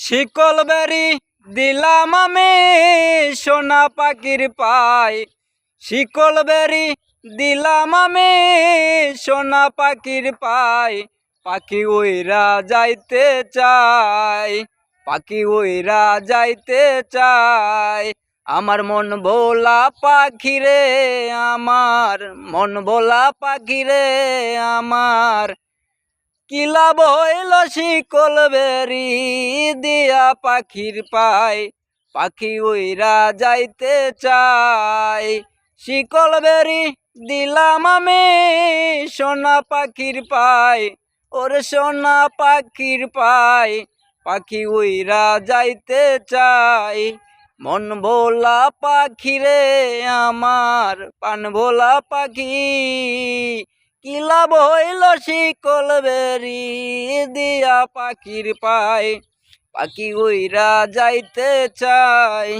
শিকল বেরি দিলাম আমি সোনা পাখির পাই। শিকল বেরি দিলাম আমি সোনা পাখির পাই। পাখি ওইরা যাইতে চাই, পাখি ওইরা যাইতে চাই। আমার মন ভোলা পাখি রে, আমার মন ভোলা পাখি রে, আমার কিলাব হইল শিকল বেরি দিয়া পাখির পাই, পাখি ওইরা যাইতে চাই। শিকল বেরি দিলাম আমি সোনা পাখির পাই, ওর সোনা পাখির পাই, পাখি ওইরা যাইতে চাই। মন ভোলা পাখি রে আমার, পান ভোলা পাখি। লাভ হইল শিকল বেরি দিয়া পাখির পায় পাখি ওইরা যাইতে চাই